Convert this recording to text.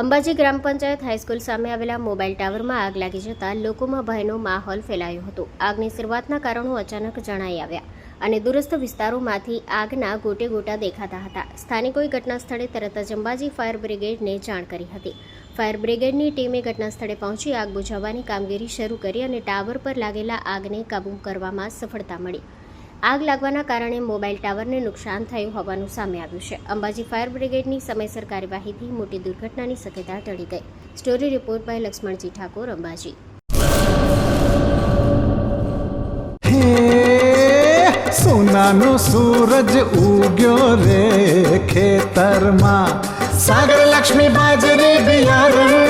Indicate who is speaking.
Speaker 1: અંબાજી ગ્રામ panchayat high school સામે આવેલા mobile ટાવરમાં આગ લાગી જતાં લોકોમાં ભયનો માહોલ ફેલાયો હતો. આગની શરૂઆતના કારણો અચાનક જણાઈ આવ્યા અને દૂરસ્થ વિસ્તારોમાંથી આગના ગોટે ગોટા દેખાતા હતા. સ્થાનિકોએ ઘટનાસ્થળે તરત જ અંબાજી ફાયર બ્રિગેડને જાણ કરી હતી. ફાયર બ્રિગેડની ટીમે ઘટના સ્થળે પહોંચી આગ બુઝાવવાની કામગીરી શરૂ કરી અને ટાવર પર લાગેલા આગને કાબૂ કરવામાં સફળતા મળી. આગ લાગવાના કારણે મોબાઈલ ટાવરને નુકસાન થયું હોવાનું સામે આવ્યું છે. અંબાજી ફાયર બ્રિગેડની સમયસર કાર્યવાહીથી મોટી દુર્ઘટનાની શક્યતા ટળી ગઈ. Story report by Lakshmanji Thakor, Ambaji.
Speaker 2: સોનાનો સૂરજ ઉગ્યો રે ખેતરમાં. સાગર લક્ષ્મી બાજરી બિયારણ